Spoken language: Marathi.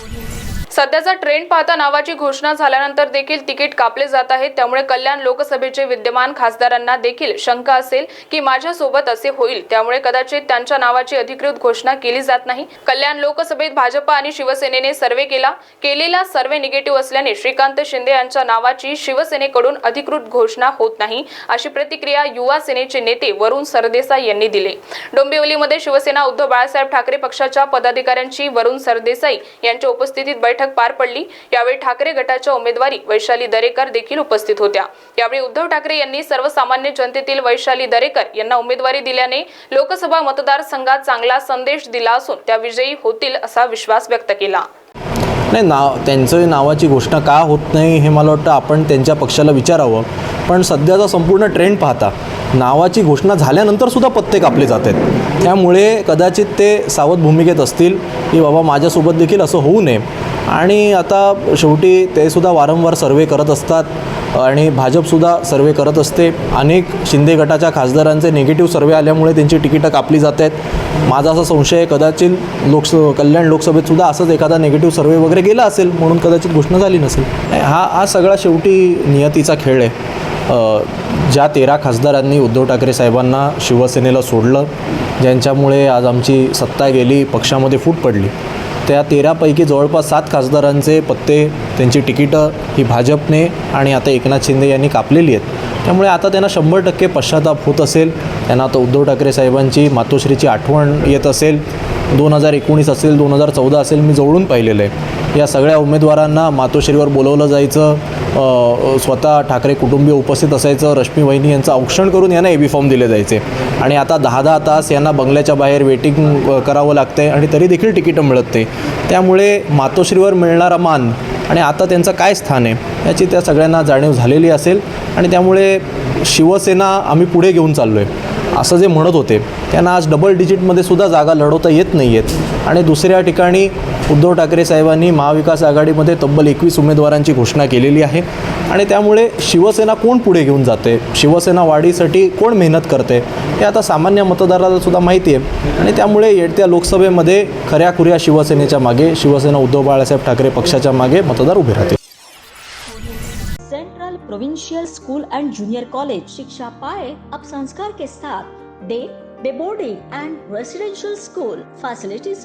Audio सध्याचा ट्रेंड पाहता नावाची घोषणा झाल्यानंतर देखील तिकीट कापले जात आहे त्यामुळे कल्याण लोकसभेचे विद्यमान खासदारांना देखील शंका असेल की माझ्यासोबत असे होईल. त्यामुळे कदाचित त्यांच्या नावाची अधिकृत घोषणा केली जात नाही. कल्याण लोकसभेत भाजपा आणि शिवसेनेने सर्वे केला. केलेला सर्वे निगेटिव्ह असल्याने श्रीकांत शिंदे यांच्या नावाची शिवसेनेकडून अधिकृत घोषणा होत नाही अशी प्रतिक्रिया युवा सेनेचे नेते वरुण सरदेसाई यांनी दिले. डोंबिवलीमध्ये शिवसेना उद्धव बाळासाहेब ठाकरे पक्षाच्या पदाधिकाऱ्यांची वरुण सरदेसाई यांच्या उपस्थितीत बैठक पार पडली. यावेळी ठाकरे गटाच्या उमेदवारी वैशाली दरेकर देखील उपस्थित होत्या. यावेळी उद्धव ठाकरे यांनी सर्वसामान्य जनतेतील वैशाली दरेकर यांना उमेदवारी दिल्याने लोकसभा मतदारसंघात चांगला संदेश दिला असून त्या विजयी होतील असा विश्वास व्यक्त केला. नाही नाव त्यांचं नावाची घोषणा का होत नाही हे मला वाटतं आपण त्यांच्या पक्षाला विचारावं. पण सध्याचा संपूर्ण ट्रेंड पाहता नावाची घोषणा झाल्यानंतर सुद्धा पत्ते कापले जात आहेत. त्यामुळे कदाचित ते सावध भूमिकेत असतील की बाबा माझ्यासोबत देखील असं होऊ नये. आणि आता शेवटी ते सुद्धा वारंवार सर्वे करत असतात. आणि भाजपसुद्धा सर्वे करत असते. अनेक शिंदे गटाच्या खासदारांचे निगेटिव्ह सर्वे आल्यामुळे त्यांची तिकीटं कापली जात आहेत. माझा असा संशय आहे कदाचित लोकस कल्याण लोकसभेतसुद्धा असंच एखादा निगेटिव्ह सर्वे वगैरे गेला असेल म्हणून कदाचित घोषणा झाली नसेल. हा हा सगळा शेवटी नियतीचा खेळ आहे. ज्या तेरा खासदारांनी उद्धव ठाकरे साहेबांना शिवसेनेला सोडलं ज्यांच्यामुळे आज आमची सत्ता गेली पक्षामध्ये फूट पडली. त्या तेरापैकी जवळपास सात खासदारांचे पत्ते त्यांची तिकीटं ही भाजपने आणि आता एकनाथ शिंदे यांनी कापलेली आहेत. त्यामुळे आता त्यांना शंभर टक्के पश्चाताप होत असेल. त्यांना आता उद्धव ठाकरे साहेबांची मातोश्रीची आठवण येत असेल. दोन हजार एकोणीस असेल दोन हजार चौदा असेल मी जवळून पाहिलेलं आहे. या सगळ्या उमेदवारांना मातोश्रीवर बोलवलं जायचं. स्वतः ठाकरे कुटुंबीय उपस्थित असायचं. रश्मी वहिनी यांचं औक्षण करून यांना ए बी फॉर्म दिले जायचे. आणि आता दहा दहा तास यांना बंगल्याच्या बाहेर वेटिंग करावं लागतं आहे आणि तरी देखील तिकीटं मिळत नाही. त्यामुळे मातोश्रीवर मिळणारा मान आणि आता त्यांचं काय स्थान आहे याची त्या सगळ्यांना जाणीव झालेली असेल. आणि त्यामुळे शिवसेना आम्ही पुढे घेऊन चाललो आहे असं जे म्हणत होते त्यांना आज डबल डिजिटमध्ये सुद्धा जागा लढवता येत नाही आहेत आणि दुसऱ्या ठिकाणी उद्धव ठाकरे साहेबांनी महाविकास आघाडीमध्ये तब्बल एकवीस उमेदवारांची घोषणा केलेली आहे. आणि त्यामुळे शिवसेना कोण पुढे घेऊन जाते? शिवसेना वाढीसाठी कोण मेहनत करते? हे आता सामान्य मतदाराला सुद्धा माहिती आहे. आणि त्यामुळे येत्या लोकसभेमध्ये खऱ्याखुऱ्या शिवसेनेच्या मागे शिवसेना उद्धव बाळासाहेब ठाकरे पक्षाच्या मागे मतदार उभे राहतील. Central provincial school and junior college शिक्षा पाए अब संस्कार के साथ day day boarding and residential school facilities